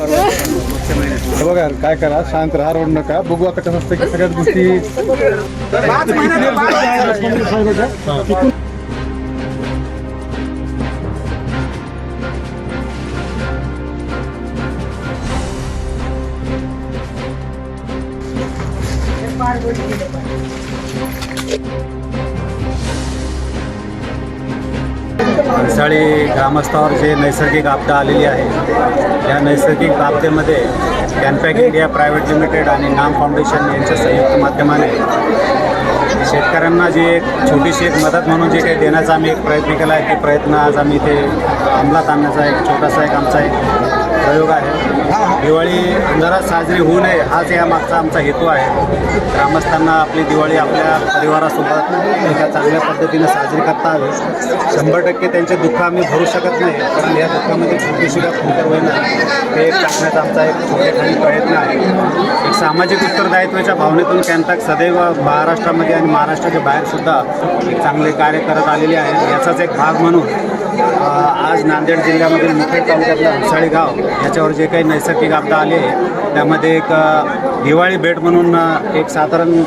हे काय करा? शांत राहा रोड नका. बघू आता कसं असतं की सगळ्याच गोष्टी म्हैसाळी ग्रामस्थावर जे नैसर्गिक आपदा आलेली आहे या नैसर्गिक आपदेमध्ये कॅनपॅक इंडिया प्रायव्हेट लिमिटेड आणि नाम फाउंडेशन यांच्या संयुक्त माध्यमाने शेतकऱ्यांना जी एक छोटीशी एक मदत म्हणून जे काही देण्याचा आम्ही एक प्रयत्न केला आहे ते प्रयत्न आज आम्ही ते अंमलात आणण्याचा एक छोटासा एक आमचा एक प्रयोग आहे. दिवाळी अंधारात साजरी होऊ नये हाच या मागचा आमचा हेतू आहे. ग्रामस्थांना आपली दिवाळी आपल्या परिवारासोबत एका चांगल्या पद्धतीनं साजरी करता यावी शंभर टक्के त्यांचे दुःख आम्ही भरू शकत नाही कारण या दुःखामध्ये छोटीशी का फुंकर होईना ते एक टाकण्याचा आमचा एक छोटेखानी प्रयत्न आहे. एक सामाजिक उत्तरदायित्वाच्या भावनेतून कॅन्टॅक सदैव महाराष्ट्रामध्ये आणि महाराष्ट्राच्या बाहेरसुद्धा एक चांगले कार्य करत आलेले आहे. याचाच एक भाग म्हणून आज नांदेड जिल्ह्यामधील मुखेड तालुक्यातलं हंसाळी गाव याच्यावर जे काही नैसर्गिक आपदा आले त्यामध्ये एक दिवाळी भेट म्हणून एक साधारण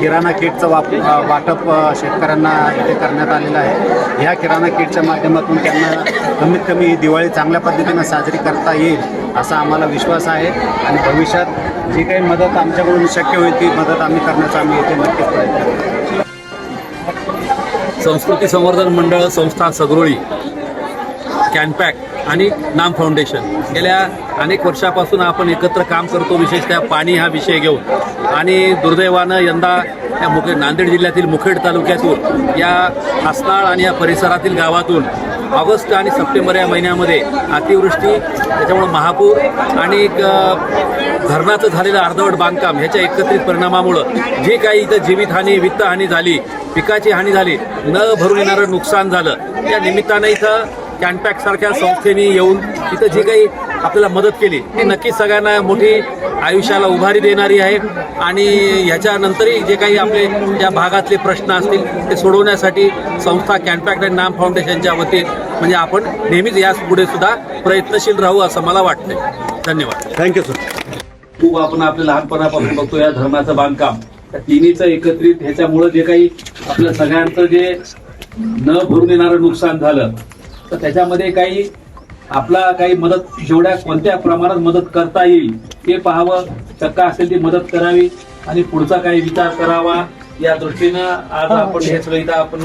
किराणा किटचं वाप वाटप शेतकऱ्यांना इथे करण्यात आलेलं आहे. ह्या किराणा किटच्या माध्यमातून त्यांना कमीत कमी दिवाळी चांगल्या पद्धतीनं साजरी करता येईल असा आम्हाला विश्वास आहे. आणि भविष्यात जी काही मदत आमच्याकडून शक्य होईल ती मदत आम्ही करण्याचा आम्ही इथे नक्कीच प्रयत्न संस्कृती संवर्धन मंडळ संस्था सगरोळी. कॅनपॅक आणि नाम फाउंडेशन. गेल्या अनेक वर्षापासून आपण एकत्र काम करतो विशेषतः पाणी हा विषय घेऊन. आणि दुर्दैवानं यंदा या मुखे नांदेड जिल्ह्यातील मुखेड तालुक्यातून या हसनाळ आणि या परिसरातील गावातून ऑगस्ट आणि सप्टेंबर या महिन्यामध्ये अतिवृष्टी त्याच्यामुळं महापूर आणि एक धरणाचं झालेलं अर्धवट बांधकाम ह्याच्या एकत्रित परिणामामुळं जे काही इथं जीवितहानी वित्तहानी झाली पिकाची हानी झाली न भरून येणारं नुकसान झालं त्या निमित्तानं इथं कॅनपॅक सारख्या संस्थेने येऊन इथं जी काही आपल्याला मदत केली ती नक्कीच सगळ्यांना मोठी आयुष्याला उभारी देणारी आहे. आणि ह्याच्यानंतरही जे काही आपले या भागातले प्रश्न असतील ते सोडवण्यासाठी संस्था कॅनपॅक आणि नाम फाउंडेशनच्या वतीने म्हणजे आपण नेहमीच याच पुढे सुद्धा प्रयत्नशील राहू असं मला वाटतंय. धन्यवाद. थँक्यू सर खूप आपण आपल्या लहानपणापासून बघतो या धर्माचं बांधकाम. त्या तिन्हीचं एकत्रित ह्याच्यामुळं जे काही आपल्या सगळ्यांचं जे न भरून येणारं नुकसान झालं तर त्याच्यामध्ये काही आपला काही मदत जेवढ्या कोणत्या प्रमाणात मदत करता येईल ते पाहावं. शक्य असेल ती मदत करावी. आणि पुढचा काही विचार करावा. या दृष्टीनं आज आपण हे सगळं इथं आपण